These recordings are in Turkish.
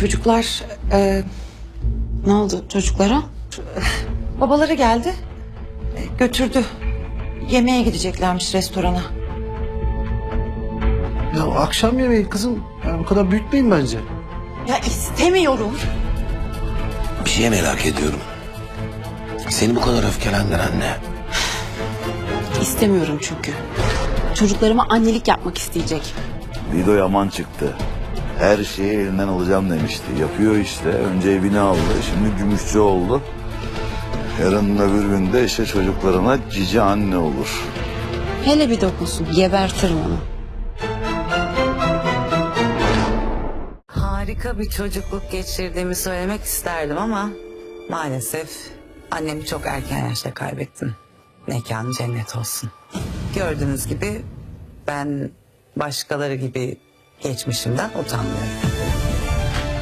çocuklar e, Ne oldu çocuklara? babaları geldi. E, götürdü. Yemeğe gideceklermiş restorana. Ya akşam yemeği kızım. Yani bu kadar büyütmeyin bence. Ya istemiyorum. Bir şeye merak ediyorum. Seni bu kadar öfkelendiren ne? İstemiyorum çünkü. Çocuklarıma annelik yapmak isteyecek. Dido yaman çıktı. Her şeyi elinden alacağım demişti. Yapıyor işte. Önce evini aldı. Şimdi gümüşçü oldu. Yarın öbür günde işte çocuklarına cici anne olur. Hele bir dokunsun gebertirim onu. Harika bir çocukluk geçirdiğimi söylemek isterdim ama maalesef annemi çok erken yaşta kaybettim. Mekanı cennet olsun. Gördüğünüz gibi ben başkaları gibi geçmişimden utanmıyorum.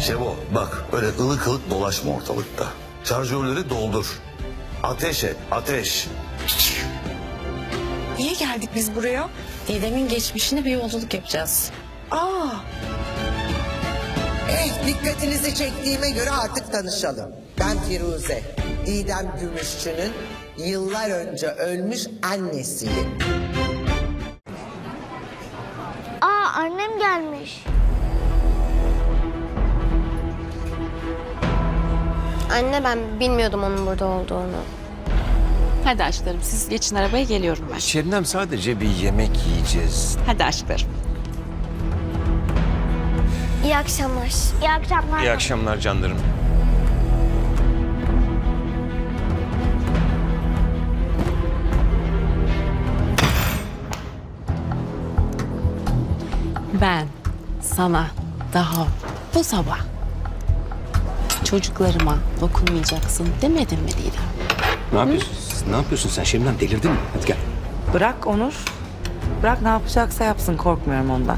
Şevo bak öyle ılık ılık dolaşma ortalıkta. Şarjörleri doldur. Ateş et ateş. Niye geldik biz buraya? Dedemin geçmişine bir yolculuk yapacağız. Aa, Eh dikkatinizi çektiğime göre artık tanışalım. Ben Firuze. Didem Gümüşçü'nün yıllar önce ölmüş annesiyim. Gelmiş. Anne ben bilmiyordum onun burada olduğunu. Hadi aşklarım siz geçin arabaya geliyorum ben. Şebnem sadece bir yemek yiyeceğiz. Hadi aşklarım. İyi akşamlar. İyi akşamlar. İyi akşamlar canlarım. Ben sana daha bu sabah çocuklarıma dokunmayacaksın demedim mi Didem? Ne yapıyorsun? Ne yapıyorsun sen Şebnem delirdin mi? Hadi gel. bırak Onur. Bırak ne yapacaksa yapsın korkmuyorum ondan.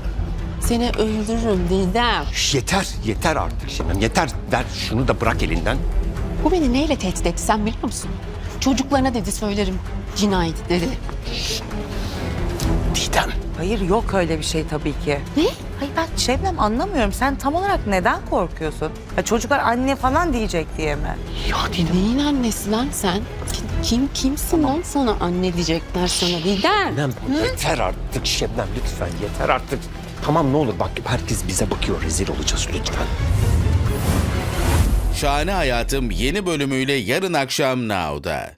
Seni öldürürüm Didem. Yeter, yeter artık Şebnem. Yeter. Ver şunu da bırak elinden. Bu beni neyle tehdit etti sen biliyor musun? Çocuklarına dedi söylerim. Cinayet dedi. Didem. Hayır yok öyle bir şey tabii ki. Ne? Hayır ben Şebnem anlamıyorum. Sen tam olarak neden korkuyorsun? Ya çocuklar anne falan diyecek diye mi? Ya Didem. Neyin annesi lan sen? Kim kimsin lan sana anne diyecekler sana Didem? Şebnem yeter artık Şebnem lütfen yeter artık. Tamam ne olur bak herkes bize bakıyor rezil olacağız lütfen. Şahane Hayatım yeni bölümüyle yarın akşam Now'da.